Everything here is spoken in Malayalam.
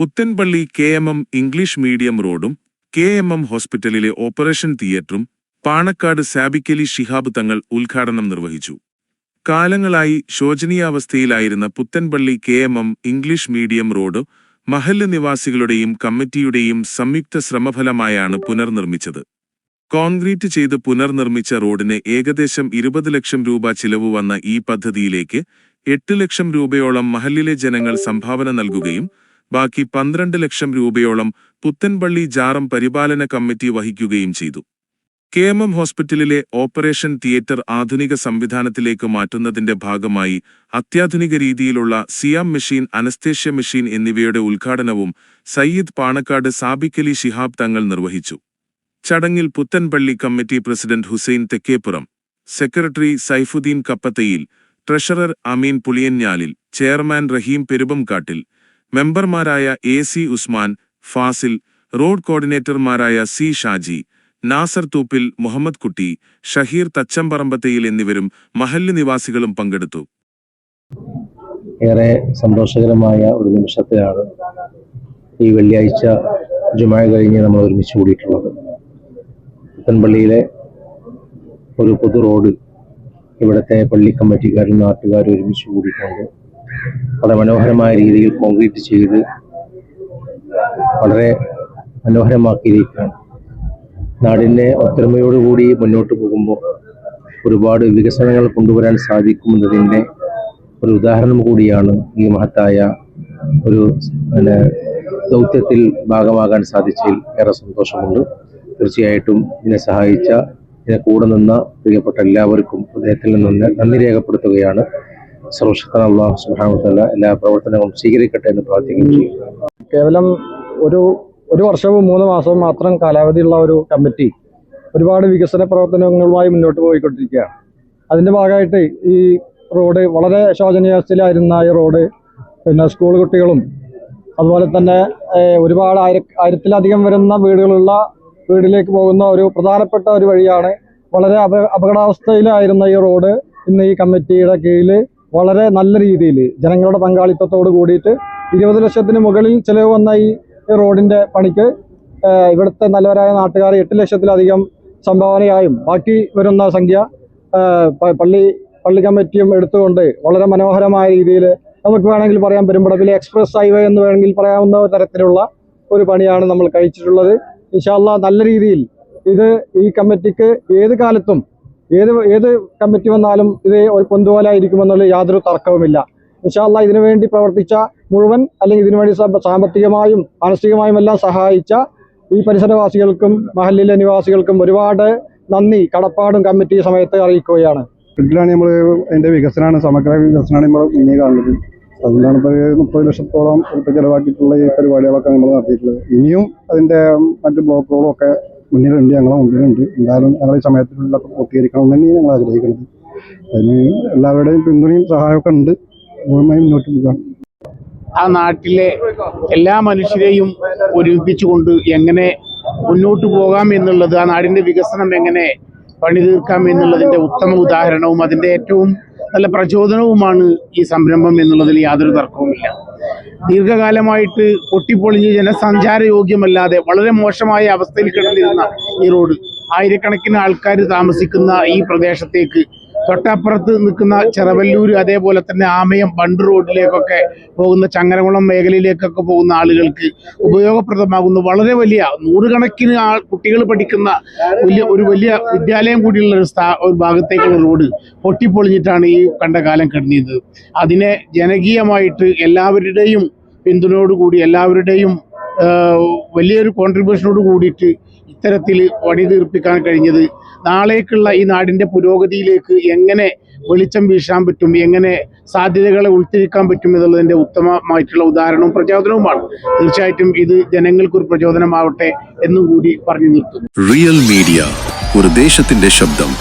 Puthanpally K M M English medium റോഡും കെ എം എം ഹോസ്പിറ്റലിലെ ഓപ്പറേഷൻ തിയേറ്ററും പാണക്കാട് സാബിക്കലി ഷിഹാബ് തങ്ങൾ ഉദ്ഘാടനം നിർവഹിച്ചു. കാലങ്ങളായി ശോചനീയാവസ്ഥയിലായിരുന്ന Puthanpally K M M English medium road മഹല്ല് നിവാസികളുടെയും കമ്മിറ്റിയുടെയും സംയുക്ത ശ്രമഫലമായാണ് പുനർനിർമ്മിച്ചത്. കോൺക്രീറ്റ് ചെയ്ത് പുനർനിർമ്മിച്ച റോഡിന് ഏകദേശം ഇരുപത് ലക്ഷം രൂപ ചിലവ് വന്ന ഈ പദ്ധതിയിലേക്ക് എട്ട് ലക്ഷം രൂപയോളം മഹല്ലിലെ ജനങ്ങൾ സംഭാവന നൽകുകയും ബാക്കി പന്ത്രണ്ട് ലക്ഷം രൂപയോളം പുത്തൻപള്ളി ജാറം പരിപാലന കമ്മിറ്റി വഹിക്കുകയും ചെയ്തു. കെ എം എം ഹോസ്പിറ്റലിലെ ഓപ്പറേഷൻ തിയേറ്റർ ആധുനിക സംവിധാനത്തിലേക്ക് മാറ്റുന്നതിന്റെ ഭാഗമായി അത്യാധുനിക രീതിയിലുള്ള സിയാം മെഷീൻ അനസ്തേഷ്യ മെഷീൻ എന്നിവയുടെ ഉദ്ഘാടനവും സയ്യിദ് പാണക്കാട് സാബിക്കലി ശിഹാബ് തങ്ങൾ നിർവഹിച്ചു. ചടങ്ങിൽ Puthanpally committee president Hussain Thekkeppuram secretary Saifuddin Kappathayil treasurer Ameen Puliyanjalil chairman Raheem Perumbamkattil മെമ്പർമാരായ A C Usman Fazil road കോർഡിനേറ്റർമാരായ C Shaji Nasar Thooppil Muhammad Kutty Shaheer തച്ചമ്പറമ്പത്തയിൽ എന്നിവരും മഹല്ല് നിവാസികളും പങ്കെടുത്തു. ഏറെ സന്തോഷകരമായ ഒരു നിമിഷത്തിലാണ് ഈ വെള്ളിയാഴ്ച ജുമായ കഴിഞ്ഞ് നമ്മൾ ഒരുമിച്ച് കൂടിയിട്ടുള്ളത്. പുത്തൻപള്ളിയിലെ ഒരു പൊതു റോഡ് ഇവിടുത്തെ പള്ളി കമ്മിറ്റിക്കാരും നാട്ടുകാരും ഒരുമിച്ച് കൂടിയിട്ടുണ്ട്. വളരെ മനോഹരമായ രീതിയിൽ കോൺക്രീറ്റ് ചെയ്ത് വളരെ മനോഹരമാക്കിയിരിക്കുകയാണ്. നാടിനെ ഒത്തൊരുമയോടുകൂടി മുന്നോട്ട് പോകുമ്പോൾ ഒരുപാട് വികസനങ്ങൾ കൊണ്ടുവരാൻ സാധിക്കുമെന്നതിന്റെ ഒരു ഉദാഹരണം കൂടിയാണ് ഈ മഹത്തായ ഒരു പിന്നെ ദൗത്യത്തിൽ ഭാഗമാകാൻ സാധിച്ചതിൽ ഏറെ സന്തോഷമുണ്ട്. തീർച്ചയായിട്ടും ഇതിനെ സഹായിച്ച ഇതിനെ കൂടെ നിന്ന പ്രിയപ്പെട്ട എല്ലാവർക്കും അദ്ദേഹത്തിൽ നിന്ന് നന്ദി രേഖപ്പെടുത്തുകയാണ്. സർവശക്തൻ അള്ളാഹു സുഹാമത്തല്ല എല്ലാ പ്രവർത്തനങ്ങളും സ്വീകരിക്കട്ടെ എന്ന് പ്രാർത്ഥിക്കുകയും ചെയ്യും കേവലം ഒരു ഒരു വർഷവും മൂന്ന് മാസവും മാത്രം കാലാവധിയുള്ള ഒരു കമ്മിറ്റി ഒരുപാട് വികസന പ്രവർത്തനങ്ങളുമായി മുന്നോട്ട് പോയിക്കൊണ്ടിരിക്കുകയാണ്. അതിന്റെ ഭാഗമായിട്ട് ഈ റോഡ് വളരെ ശോചനീയാവസ്ഥയിലായിരുന്ന ഈ റോഡ് പിന്നെ സ്കൂൾ കുട്ടികളും അതുപോലെ തന്നെ ഒരുപാട് ആയിര ആയിരത്തിലധികം വരുന്ന വീടുകളുള്ള വീടിലേക്ക് പോകുന്ന ഒരു പ്രധാനപ്പെട്ട ഒരു വഴിയാണ് വളരെ അപ അപകടാവസ്ഥയിലായിരുന്ന ഈ റോഡ് ഇന്ന് ഈ കമ്മിറ്റിയുടെ കീഴിൽ വളരെ നല്ല രീതിയിൽ ജനങ്ങളുടെ പങ്കാളിത്തത്തോട് കൂടിയിട്ട് ഇരുപത് ലക്ഷത്തിന് മുകളിൽ ചിലവ് വന്ന ഈ റോഡിന്റെ പണിക്ക് ഇവിടുത്തെ നല്ലവരായ നാട്ടുകാർ എട്ട് ലക്ഷത്തിലധികം സംഭാവനയായും ബാക്കി വരുന്ന സംഖ്യ പള്ളി പള്ളി കമ്മിറ്റിയും എടുത്തുകൊണ്ട് വളരെ മനോഹരമായ രീതിയിൽ നമുക്ക് വേണമെങ്കിൽ പറയാം പെരുമ്പടപ്പിലെ എക്സ്പ്രസ് ഹൈവേ എന്ന് വേണമെങ്കിൽ പറയാവുന്ന തരത്തിലുള്ള ഒരു പണിയാണ് നമ്മൾ കഴിച്ചിട്ടുള്ളത്. ഇൻഷാല്ല നല്ല രീതിയിൽ ഇത് ഈ കമ്മിറ്റിക്ക് ഏത് കാലത്തും ഏത് ഏത് കമ്മിറ്റി വന്നാലും ഇത് ഒരു പൊന്തുപോലായിരിക്കുമെന്നുള്ള യാതൊരു തർക്കവുമില്ല. ഇൻഷാല്ല ഇതിനു വേണ്ടി പ്രവർത്തിച്ച മുഴുവൻ അല്ലെങ്കിൽ ഇതിനുവേണ്ടി സാമ്പത്തികമായും മാനസികമായും എല്ലാം സഹായിച്ച ഈ പരിസരവാസികൾക്കും മഹല്ലിലെ നിവാസികൾക്കും ഒരുപാട് നന്ദി കടപ്പാടും കമ്മിറ്റി സമയത്ത് അറിയിക്കുകയാണ്. വീട്ടിലാണ് നമ്മൾ അതിന്റെ വികസനമാണ് സമഗ്ര വികസനമാണ് നമ്മൾ ഇനി കാണുന്നത്. അതുകൊണ്ടാണ് ഇപ്പോൾ മുപ്പത് ലക്ഷത്തോളം ചിലവാക്കിയിട്ടുള്ള ഈ പരിപാടികളൊക്കെ നമ്മൾ നടത്തിയിട്ടുള്ളത്. ഇനിയും അതിന്റെ മറ്റ് ബ്ലോക്കുകളും ഒക്കെ മുന്നിലുണ്ട് ഞങ്ങളെ മുന്നിലുണ്ട് എന്തായാലും ഞങ്ങൾ ഈ സമയത്തിനുള്ളിലൊക്കെ പൂർത്തീകരിക്കണം തന്നെയാണ് ഞങ്ങൾ ആഗ്രഹിക്കുന്നത്. അതിന് എല്ലാവരുടെയും പിന്തുണയും സഹായമൊക്കെ ഉണ്ട്. പൂർണമായും മുന്നോട്ട് പോകാം. ആ നാട്ടിലെ എല്ലാ മനുഷ്യരെയും ഒരുമിപ്പിച്ചുകൊണ്ട് എങ്ങനെ മുന്നോട്ട് പോകാം എന്നുള്ളത് ആ നാടിന്റെ വികസനം എങ്ങനെ പണി തീർക്കാം എന്നുള്ളതിന്റെ ഉത്തമ ഉദാഹരണവും അതിന്റെ ഏറ്റവും നല്ല പ്രചോദനവുമാണ് ഈ സംരംഭം എന്നുള്ളതിൽ യാതൊരു തർക്കവുമില്ല. ദീർഘകാലമായിട്ട് പൊട്ടിപ്പൊളിഞ്ഞ് ജനസഞ്ചാര യോഗ്യമല്ലാതെ വളരെ മോശമായ അവസ്ഥയിൽ കിടന്നിരുന്ന ഈ റോഡ് ആയിരക്കണക്കിന് ആൾക്കാർ താമസിക്കുന്ന ഈ പ്രദേശത്തേക്ക് തൊട്ടപ്പുറത്ത് നിൽക്കുന്ന ചെറവല്ലൂർ അതേപോലെ തന്നെ ആമയം ബണ്ട് റോഡിലേക്കൊക്കെ പോകുന്ന ചങ്ങരകുളം മേഖലയിലേക്കൊക്കെ പോകുന്ന ആളുകൾക്ക് ഉപയോഗപ്രദമാകുന്ന. വളരെ വലിയ നൂറുകണക്കിന് ആൾ കുട്ടികൾ പഠിക്കുന്ന വലിയ ഒരു വലിയ വിദ്യാലയം കൂടിയുള്ള ഒരു സ്ഥാ ഒരു ഭാഗത്തേക്കുള്ള റോഡ് പൊട്ടിപ്പൊളിഞ്ഞിട്ടാണ് ഈ കണ്ട കാലം കിടന്നത് അതിനെ ജനകീയമായിട്ട് എല്ലാവരുടെയും പിന്തുണയോടുകൂടി എല്ലാവരുടെയും വലിയൊരു കോൺട്രിബ്യൂഷനോട് കൂടിയിട്ട് ഇത്തരത്തിൽ പണി തീർപ്പിക്കാൻ കഴിഞ്ഞത്. നാളേക്കുള്ള ഈ നാടിന്റെ പുരോഗതിയിലേക്ക് എങ്ങനെ വെളിച്ചം വീശാൻ പറ്റും എങ്ങനെ സാധ്യതകളെ ഉൾത്തിരിക്കാൻ പറ്റും എന്നുള്ളതിന്റെ ഉത്തമമായിട്ടുള്ള ഉദാഹരണവും പ്രചോദനവുമാണ്. തീർച്ചയായിട്ടും ഇത് ജനങ്ങൾക്കൊരു പ്രചോദനമാവട്ടെ എന്നും കൂടി പറഞ്ഞു നിർത്തും റിയൽ മീഡിയ ഒരു ദേശത്തിന്റെ ശബ്ദം.